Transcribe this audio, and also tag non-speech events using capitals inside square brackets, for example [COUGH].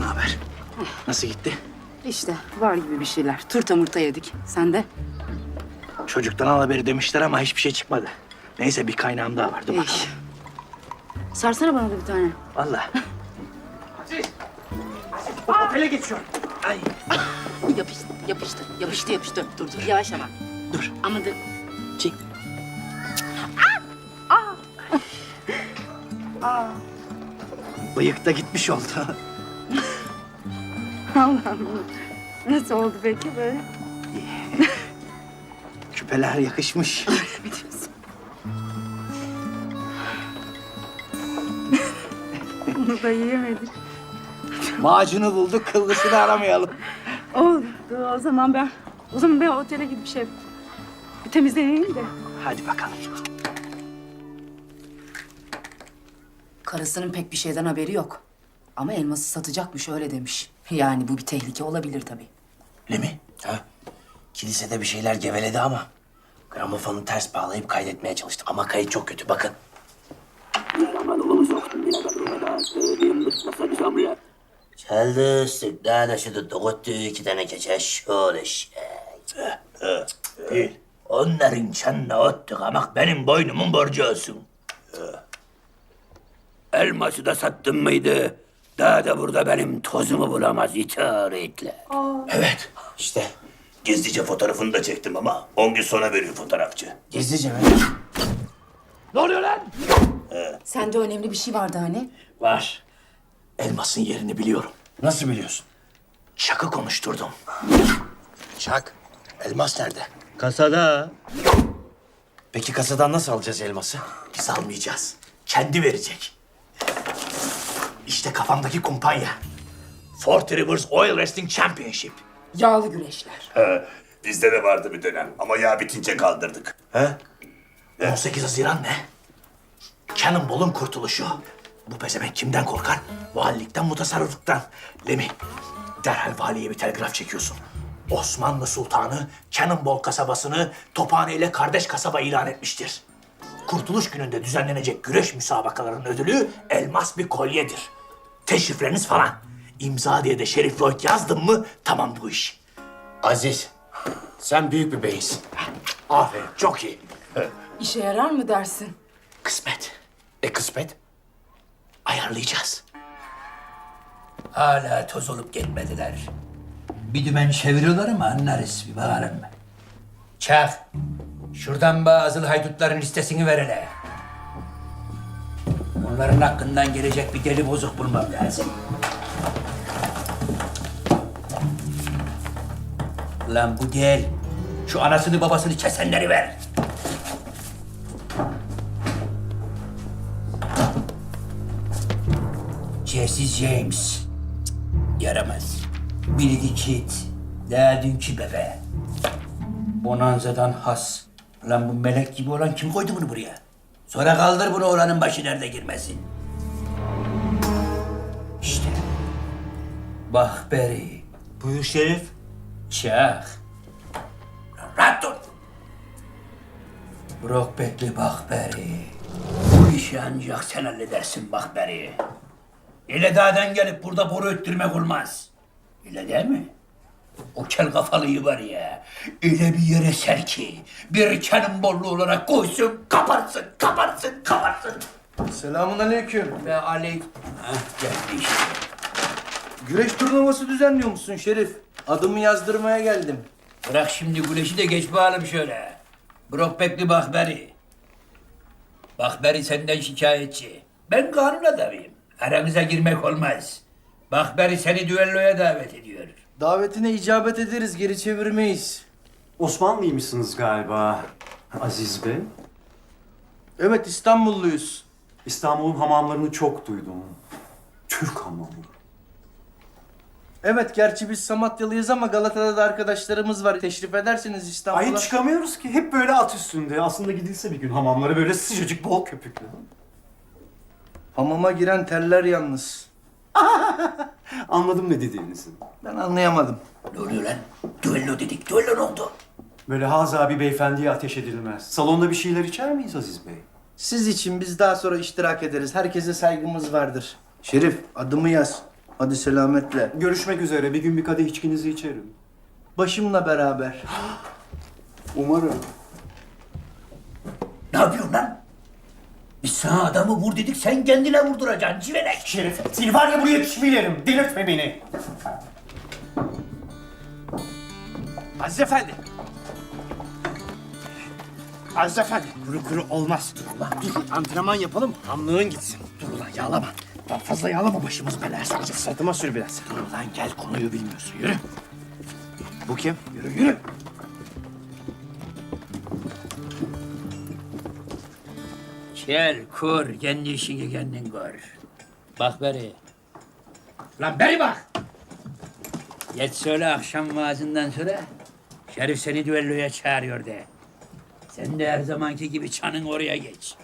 Ne haber? Nasıl gitti? İşte var gibi bir şeyler. Turta murta yedik. Sen de? Çocuktan al haberi demişler ama hiçbir şey çıkmadı. Neyse bir kaynağım daha var. Dur İyi. bakalım. Sarsana bana da bir tane. Vallahi. Otele geçiyorum. Ay. [LAUGHS] Yapıştı, yapıştı, yapıştı, yapıştı. Dur, dur. Yavaş ama. Dur. Ama dur. Çek. Bıyık da gitmiş oldu. [LAUGHS] Allah'ım. Nasıl oldu peki böyle? [LAUGHS] Küpeler yakışmış. Bunu da yiyemedik. Macunu bulduk, kıllısını aramayalım. Oldu. O zaman ben, o zaman ben otele gidip şey, bir temizleneyim de. Hadi bakalım. Karısının pek bir şeyden haberi yok. Ama elması satacakmış öyle demiş. Yani bu bir tehlike olabilir tabii. Ne mi? Ha? Kilisede bir şeyler geveledi ama gramofonu ters bağlayıp kaydetmeye çalıştı. Ama kayıt çok kötü bakın. Çaldı, sıkta, taşıdı, dokuttu, iki tane keçe, şöyle şey. Değil. Onların çanına ottu kamak benim boynumun borcu olsun. Elması da sattın mıydı? Daha da burada benim tozumu bulamaz itaretle. Evet, işte. Gizlice fotoğrafını da çektim ama 10 gün sonra veriyor fotoğrafçı. Gizlice mi? Ne oluyor lan? Sende önemli bir şey vardı hani. Var. Elmasın yerini biliyorum. Nasıl biliyorsun? Çakı konuşturdum. Çak. Elmas nerede? Kasada. Peki kasadan nasıl alacağız elması? Biz almayacağız. Kendi verecek. İşte kafamdaki kumpanya. Forty Rivers Oil Wrestling Championship. Yağlı güreşler. Bizde de vardı bir dönem ama yağ bitince kaldırdık. He? 18 Haziran ne? Cannonball'un kurtuluşu. Bu pezevenk kimden korkar? Valilikten, mutasarrıflıktan. Lemi, derhal valiye bir telgraf çekiyorsun. Osmanlı Sultanı Cannonball kasabasını Tophane ile kardeş kasaba ilan etmiştir. Kurtuluş gününde düzenlenecek güreş müsabakalarının ödülü elmas bir kolyedir. Teşrifleriniz falan. İmza diye de Şerif Lloyd yazdın mı tamam bu iş. Aziz, sen büyük bir beysin. Aferin çok iyi. İşe yarar mı dersin? Kısmet. E kısmet? Ayarlayacağız. Hala toz olup gelmediler. Bir dümen çeviriyorlar ama anlarız bir bakalım. Çak. Şuradan bazı haydutların listesini ver hele. Onların hakkından gelecek bir deli bozuk bulmam lazım. Lan bu değil. Şu anasını babasını kesenleri ver. Jesse James. Yaramaz. Billy Kid. Daha dünkü bebe. Bonanza'dan has. Lan bu melek gibi olan kim koydu bunu buraya? Sonra kaldır bunu oranın başı nerede girmesin. İşte. Bak beri. Buyur Şerif. Çak. Rahat dur. Brockback'li Bakberi. Bu işi ancak sen halledersin Bakberi. İle dağdan gelip burada boru öttürmek olmaz. İle değil mi? O kel kafalıyı var ya, öyle bir yere ser ki, bir cannonball'lu olarak koysun, kaparsın, kaparsın, kaparsın. Selamun aleyküm. Ve aleyk... Hah, geldi işte. Güreş turnuvası düzenliyor musun Şerif? Adımı yazdırmaya geldim. Bırak şimdi güneşi de geç bağalım şöyle. Brockback'li Bakberi. Bakberi senden şikayetçi. Ben kanun adamıyım. Aramıza girmek olmaz. Bakberi seni düelloya davet ediyor. Davetine icabet ederiz, geri çevirmeyiz. Osmanlıymışsınız galiba Aziz Bey. Evet, İstanbulluyuz. İstanbul'un hamamlarını çok duydum. Türk hamamı. Evet, gerçi biz Samatyalıyız ama Galata'da da arkadaşlarımız var. Teşrif edersiniz İstanbul'a. Ay çıkamıyoruz ki. Hep böyle at üstünde. Aslında gidilse bir gün hamamlara böyle sıcacık bol köpüklü. Hamama giren terler yalnız. [LAUGHS] [LAUGHS] Anladım ne dediğinizi. Ben anlayamadım. Ne oluyor lan? Düello dedik. Düello ne oldu? Böyle Haza bir beyefendiye ateş edilmez. Salonda bir şeyler içer miyiz Aziz Bey? Siz için biz daha sonra iştirak ederiz. Herkese saygımız vardır. Şerif, adımı yaz. Hadi selametle. Görüşmek üzere. Bir gün bir kadeh içkinizi içerim. Başımla beraber. [GASPS] Umarım. Ne yapıyorsun lan? Sana adamı vur dedik sen kendine vurduracaksın civelek. Şerif, seni var ya buraya yetişmelerim. Delirtme beni. Aziz Efendi. Aziz Efendi, kuru kuru olmaz. Dur ulan, dur. Antrenman yapalım, hamlığın gitsin. Dur ulan yağlama. Daha fazla yağlama başımız belaya sokacak. Sırtıma sür biraz. Dur ulan gel konuyu bilmiyorsun yürü. Bu kim? Yürü yürü. Gel kur kendi işini kendin gör. Bak beri. Lan beri bak. Geç söyle akşam vaazından sonra Şerif seni düelloya çağırıyor de. Sen de her zamanki gibi çanın oraya geç.